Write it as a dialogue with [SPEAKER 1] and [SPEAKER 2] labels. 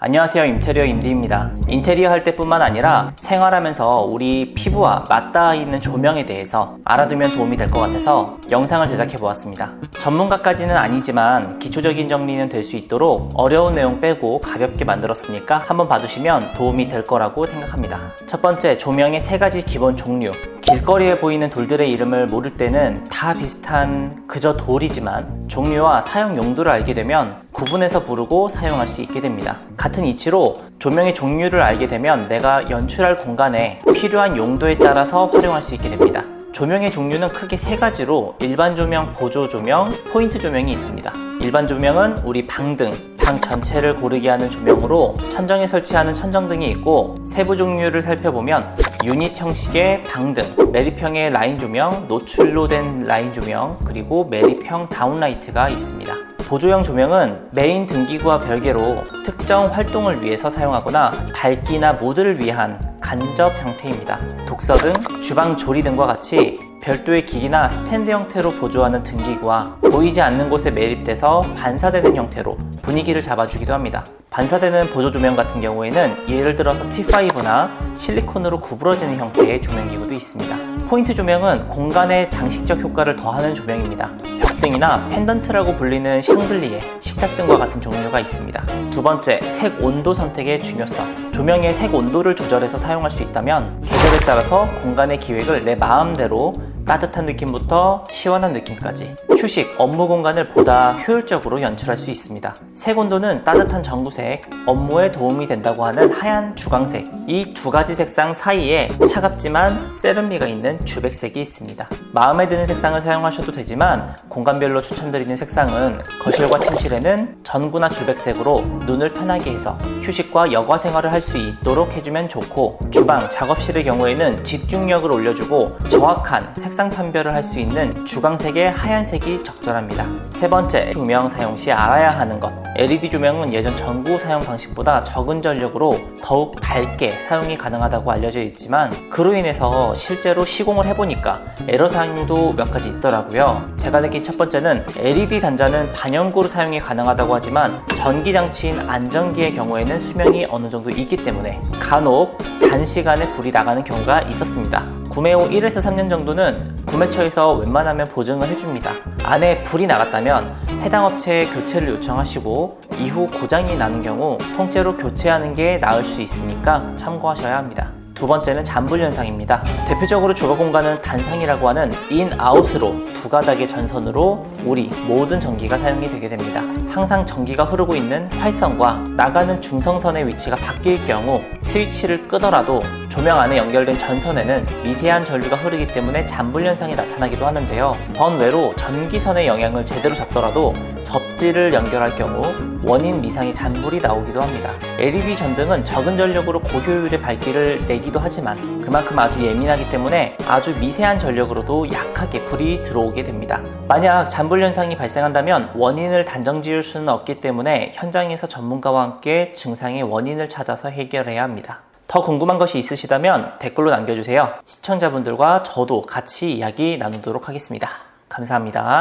[SPEAKER 1] 안녕하세요 인테리어 임디입니다. 인테리어 할 때뿐만 아니라 생활하면서 우리 피부와 맞닿아 있는 조명에 대해서 알아두면 도움이 될 것 같아서 영상을 제작해 보았습니다. 전문가까지는 아니지만 기초적인 정리는 될 수 있도록 어려운 내용 빼고 가볍게 만들었으니까 한번 봐두시면 도움이 될 거라고 생각합니다. 첫 번째 조명의 세 가지 기본 종류 길거리에 보이는 돌들의 이름을 모를 때는 다 비슷한 그저 돌이지만 종류와 사용 용도를 알게 되면 구분해서 부르고 사용할 수 있게 됩니다. 같은 이치로 조명의 종류를 알게 되면 내가 연출할 공간에 필요한 용도에 따라서 활용할 수 있게 됩니다. 조명의 종류는 크게 세 가지로 일반 조명, 보조 조명, 포인트 조명이 있습니다. 일반 조명은 우리 방등, 방 전체를 고르게 하는 조명으로 천정에 설치하는 천정등이 있고 세부 종류를 살펴보면 유닛 형식의 방등, 메리평의 라인 조명, 노출로 된 라인 조명, 그리고 메리평 다운라이트가 있습니다. 보조형 조명은 메인 등기구와 별개로 특정 활동을 위해서 사용하거나 밝기나 무드를 위한 간접 형태입니다. 독서등, 주방 조리 등과 같이 별도의 기기나 스탠드 형태로 보조하는 등기구와 보이지 않는 곳에 매립돼서 반사되는 형태로 분위기를 잡아주기도 합니다. 반사되는 보조 조명 같은 경우에는 예를 들어서 T5나 실리콘으로 구부러지는 형태의 조명기구도 있습니다. 포인트 조명은 공간에 장식적 효과를 더하는 조명입니다. 벽등이나 펜던트라고 불리는 샹들리에, 식탁등과 같은 종류가 있습니다. 두 번째, 색 온도 선택의 중요성. 조명의 색 온도를 조절해서 사용할 수 있다면 계절에 따라서 공간의 기획을 내 마음대로 따뜻한 느낌부터 시원한 느낌까지 휴식, 업무 공간을 보다 효율적으로 연출할 수 있습니다. 색 온도는 따뜻한 전구색, 업무에 도움이 된다고 하는 하얀 주광색 이 두 가지 색상 사이에 차갑지만 세련미가 있는 주백색이 있습니다. 마음에 드는 색상을 사용하셔도 되지만 공간별로 추천드리는 색상은 거실과 침실에는 전구나 주백색으로 눈을 편하게 해서 휴식과 여가 생활을 할 수 있도록 해주면 좋고 주방, 작업실의 경우에는 집중력을 올려주고 정확한 색상 판별을 할 수 있는 주광색의 하얀색이 적절합니다. 세 번째, 조명 사용 시 알아야 하는 것. LED 조명은 예전 전구 사용 방식보다 적은 전력으로 더욱 밝게 사용이 가능하다고 알려져 있지만 그로 인해서 실제로 시공을 해보니까 애로사항도 몇 가지 있더라고요. 제가 느낀 첫 번째는 LED 단자는 반영구로 사용이 가능하다고 하지만 전기 장치인 안전기의 경우에는 수명이 어느 정도 때문에 간혹 단시간에 불이 나가는 경우가 있었습니다. 구매 후 1에서 3년 정도는 구매처에서 웬만하면 보증을 해줍니다. 안에 불이 나갔다면 해당 업체에 교체를 요청하시고 이후 고장이 나는 경우 통째로 교체하는 게 나을 수 있으니까 참고하셔야 합니다. 두 번째는 잔불 현상입니다. 대표적으로 주거 공간은 단상이라고 하는 인-아웃으로 두 가닥의 전선으로 우리 모든 전기가 사용이 되게 됩니다. 항상 전기가 흐르고 있는 활선과 나가는 중성선의 위치가 바뀔 경우 스위치를 끄더라도 조명 안에 연결된 전선에는 미세한 전류가 흐르기 때문에 잔불 현상이 나타나기도 하는데요. 번외로 전기선의 영향을 제대로 잡더라도 접지를 연결할 경우 원인 미상의 잔불이 나오기도 합니다. LED 전등은 적은 전력으로 고효율의 밝기를 내기도 하지만 그만큼 아주 예민하기 때문에 아주 미세한 전력으로도 약하게 불이 들어오게 됩니다. 만약 잔불 현상이 발생한다면 원인을 단정 지을 수는 없기 때문에 현장에서 전문가와 함께 증상의 원인을 찾아서 해결해야 합니다. 더 궁금한 것이 있으시다면 댓글로 남겨주세요. 시청자분들과 저도 같이 이야기 나누도록 하겠습니다. 감사합니다.